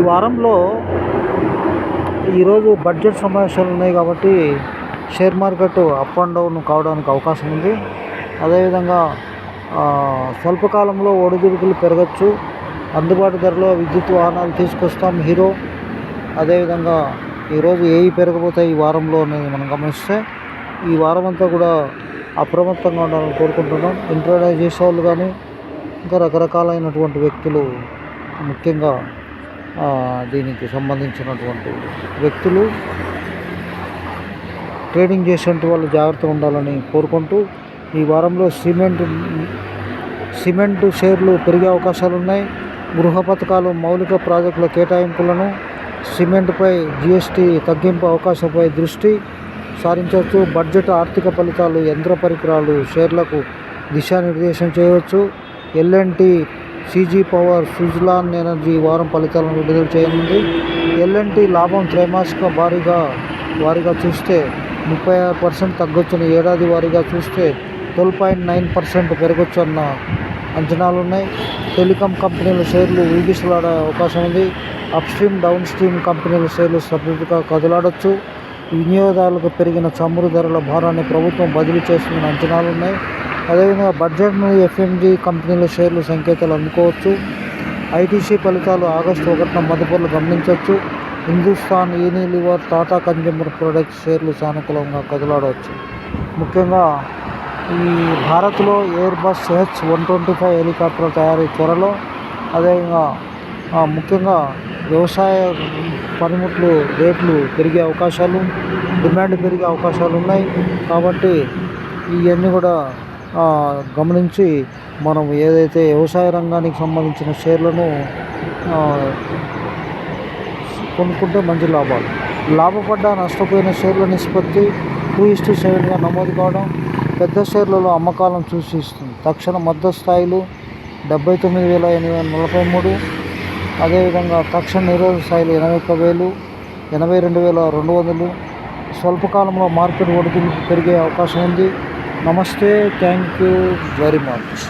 ఈ వారంలో ఈరోజు బడ్జెట్ సమావేశాలు ఉన్నాయి కాబట్టి share market up and down కావడానికి అవకాశం ఉంది. అదేవిధంగా స్వల్పకాలంలో ఒడిదుడుకులు పెరగచ్చు. అందుబాటు ధరలో విద్యుత్ వాహనాలు తీసుకొస్తాం హీరో. అదేవిధంగా ఈరోజు ఏవి పెరగబోతాయి ఈ వారంలో అనేది మనం గమనిస్తే ఈ వారం అంతా కూడా అప్రమత్తంగా ఉండాలని కోరుకుంటున్నాం. ఇంట్రాడే చేసేవాళ్ళు కానీ ఇంకా రకరకాలైనటువంటి వ్యక్తులు ముఖ్యంగా దీనికి సంబంధించినటువంటి వ్యక్తులు ట్రేడింగ్ చేసేటువంటి వాళ్ళు జాగ్రత్తగా ఉండాలని కోరుకుంటూ ఈ వారంలో సిమెంట్ సిమెంట్ షేర్లు పెరిగే అవకాశాలు ఉన్నాయి. గృహ పథకాలు మౌలిక ప్రాజెక్టుల కేటాయింపులను సిమెంట్పై జిఎస్టీ తగ్గింపు అవకాశంపై దృష్టి సారించవచ్చు. బడ్జెట్ ఆర్థిక ఫలితాలు యంత్ర పరికరాలు షేర్లకు దిశానిర్దేశం చేయవచ్చు. ఎల్ఎన్టీ సీజీ పవర్ సుజ్లాన్ ఎనర్జీ ఈ వారం ఫలితాలను విడుదల చేయనుంది. ఎల్ఎన్టీ లాభం త్రైమాసిక భారీగా వారీగా చూస్తే ముప్పై ఆరు పర్సెంట్ తగ్గొచ్చుని ఏడాది వారీగా చూస్తే ట్వెల్వ్ పాయింట్ నైన్ పర్సెంట్ పెరగొచ్చన్న అంచనాలు ఉన్నాయి టెలికాం కంపెనీల షేర్లు ఊగిసలాడే అవకాశం ఉంది. అప్ స్ట్రీమ్ డౌన్ స్ట్రీమ్ కంపెనీల షేర్లు సపరేట్గా కదలాడొచ్చు. వినియోగదారులకు పెరిగిన చమురు ధరల భారాన్ని ప్రభుత్వం బదిలీ చేస్తున్న అంచనాలు ఉన్నాయి అదేవిధంగా బడ్జెట్ నుండి ఎఫ్ఎంజీ కంపెనీల షేర్లు సంకేతాలు అందుకోవచ్చు. ఐటీసీ ఫలితాలు ఆగస్టు ఒకటిన మదుపర్లు గమనించవచ్చు. Hindustan Unilever Tata consumer products షేర్లు సానుకూలంగా కదలాడవచ్చు. ముఖ్యంగా ఈ భారత్లో Airbus H one twenty five helicopter తయారీ త్వరలో అదేవిధంగా ముఖ్యంగా వ్యవసాయ పనిముట్లు రేట్లు పెరిగే అవకాశాలు డిమాండ్ పెరిగే అవకాశాలు ఉన్నాయి. కాబట్టి ఇవన్నీ కూడా గమనించి మనం ఏదైతే వ్యవసాయ రంగానికి సంబంధించిన షేర్లను కొనుక్కుంటే మంచి లాభాలు. లాభపడ్డ నష్టపోయిన షేర్ల నిష్పత్తి టూ ఇస్టు సెవెన్గా నమోదు కావడం పెద్ద షేర్లలో అమ్మకాలను సూచిస్తుంది. తక్షణ మద్దతు స్థాయిలు డెబ్బై తొమ్మిది వేల ఎనిమిది వందల నలభై మూడు. అదేవిధంగా తక్షణ నిరోధక స్థాయిలు ఎనభై ఒక్క వేలు ఎనభై రెండు వేల రెండు వందలు. స్వల్పకాలంలో మార్కెట్ ఒడిదుడుకు పెరిగే అవకాశం ఉంది. నమస్తే థ్యాంక్ యూ వెరీ మచ్